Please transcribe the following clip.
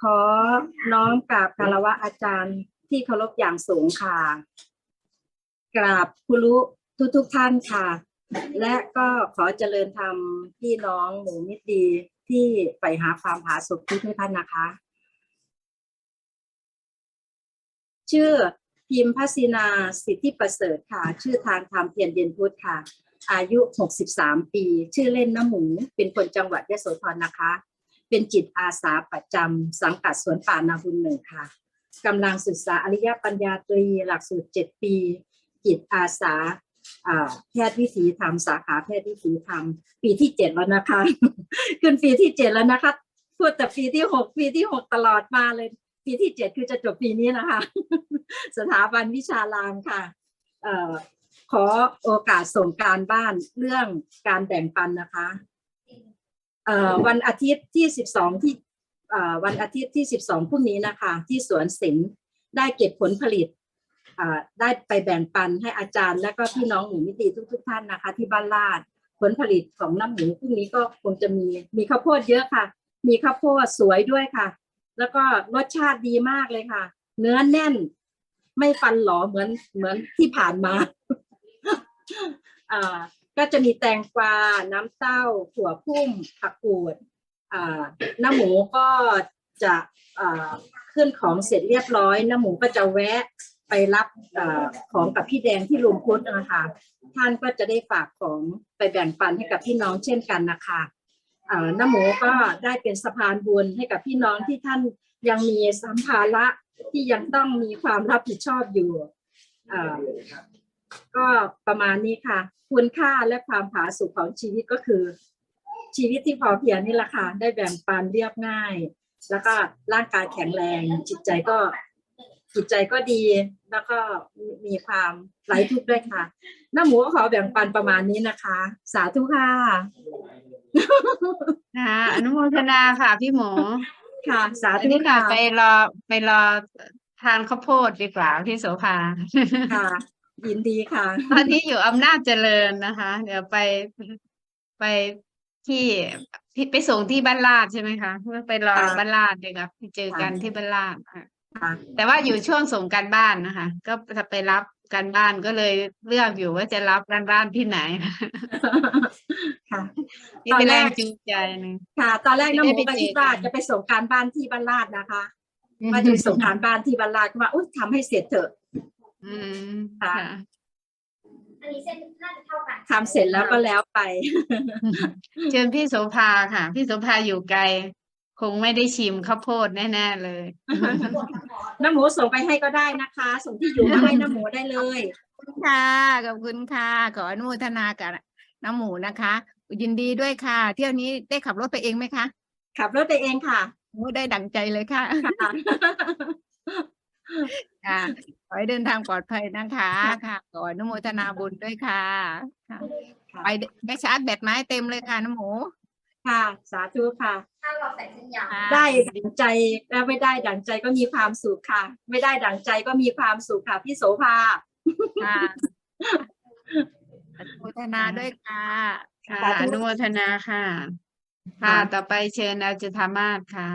ขอน้อมกราบคารวะอาจารย์ที่เคารพอย่างสูงค่ะ กราบครูรุทุกทุกท่านค่ะ และก็ขอเจริญธรรมพี่น้องหมูมิตรดีที่ไปหาความผาสุกทุกทุกท่านนะคะ ชื่อพิมพ์พัศินาสิทธิประเสริฐค่ะ ชื่อทางธรรมเพียรเย็นพุทธค่ะ อายุ 63 ปี ชื่อเล่นน้ำหมู เป็นคนจังหวัดยะโสธรนะคะ เป็นจิตอาสาประจำสังกัดสวนป่านาบุญหนึ่งค่ะกำลังศึกษาอริยปัญญาตรีหลักสูตร7ปี จิตอาสาแพทย์วิถีธรรมสาขาแพทย์วิถีธรรม ปีที่7แล้วนะคะ ขึ้นปีที่7แล้วนะคะพูดแต่ปีที่6ปีที่6ตลอดมาเลย ปีที่7คือจะจบปีนี้นะคะ สถาบันวิชารามค่ะเอ่อขอโอกาสส่งการบ้านเรื่องการแบ่งปันนะคะ วันอาทิตย์ที่ 12 ที่วันอาทิตย์ที่ 12พรุ่งนี้นะคะ ที่สวนศิลป์ได้เก็บผลผลิตได้ไปแบ่งปันให้อาจารย์ และก็พี่น้องหมูมิตรีทุกๆท่านนะคะ ที่บ้านลาดผลผลิตของน้ำหมูพรุ่งนี้ก็คงจะมีมีข้าวโพดเยอะค่ะ มีข้าวโพดสวยด้วยค่ะ แล้วก็รสชาติดีมากเลยค่ะ เนื้อแน่นไม่ฟันหลอเหมือนเหมือนที่ผ่านมา ก็จะมีแตงกวา น้ำเต้าถั่วพุ่มผักกูดอ่าน้าหมูก็จะขึ้นของเสร็จเรียบร้อยน้าหมูก็จะแวะไปรับอของกับพี่แดงที่ลุงพุทธนะคะท่านก็จะได้ฝากของไปแบ่งปันให้กับพี่น้องเช่นกันนะคะน้าหมูก็ได้เป็นสะพานบุญให้กับพี่น้องที่ท่านยังมีสัมภาระที่ยังต้องมีความรับผิดชอบอยู่ ก็ประมาณนี้ค่ะ คุณค่าและความผาสุกของชีวิตก็คือ ชีวิตที่พอเพียงนี่แหละค่ะได้แบ่งปันเรียบง่าย แล้วก็ร่างกายแข็งแรง จิตใจก็จิตใจก็ดีแล้วก็มีความไร้ทุกข์ด้วยค่ะน้าหมูก็ขอแบ่งปันประมาณนี้นะคะ สาธุค่ะค่ะอนุโมทนาค่ะพี่หมอค่ะ สาอันธุนี้ค่ะค่ะ ไปรอไปรอทานข้าวโพดดีกว่าพี่โสภาค่ะ ยินดีค่ะ ตอนนี้อยู่อำนาจเจริญนะคะ เดี๋ยวไปไปที่ที่ไปส่งที่บ้านลาดใช่ไหมคะเพื่อไปรอค่ะบ้านลาดดีกว่าไปเจอกันค่ะ ที่บ้านลาดค่ะ ค่ะแต่ว่าอยู่ช่วงส่งการบ้านนะคะ ก็จะไปรับการบ้านก็เลยเลือกอยู่ว่าจะรับการบ้านที่ไหนค่ะ นี่ตอนเป็นแรแรก งจูงใจหนึ่งค่ะ ตอนแรกน้าหมูจะได้ก็ไปเจอคิดว่ากันจะไปส่งการบ้านที่บ้านลาดนะคะว่าจะไปส่งการบ้านที่บ้านลาดก็ว่าอุ้ยทำให้เสร็จเถอะ อืมค่ะค่ะ อันนี้เส้นน่าจะเท่ากันทำเสร็จแล้วก็แล้วไป เชิญพี่โสภาค่ะ พี่โสภาอยู่ไกล คงไม่ได้ชิมข้าวโพดแน่ๆเลยน้ำหมูส่งไปให้ก็ได้นะคะ ส่งที่อยู่มาให้น้ำหมูได้เลย ค่ะขอบคุณค่ะขออนุโมทนากับน้ำหมูนะคะ ยินดีด้วยค่ะ เที่ยวนี้ได้ขับรถไปเองไหมคะขับรถไปเองค่ะโอ้ได้ดั่งใจเลยค่ะ ค่ะ ค่ะขอให้เดินทางปลอดภัยนะคะค่ะขออนุโมทนาบุญด้วยค่ะค่ะไปไปชาร์จแบตไม้เต็มเลยค่ะน้ำหมูค่ะ สาธุค่ะ ถ้าเราใส่เส้นยาวค่ะได้ดังใจและไม่ได้ดังใจก็มีความสุขค่ะ ไม่ได้ดังใจก็มีความสุขค่ะ พี่โสภาค่ะอนุโมทนาด้วยค่ะค่ะสาธุอนุโมทนาค่ะ ค่ะ ต่อไปเชิญอาจุธามาศค่ะ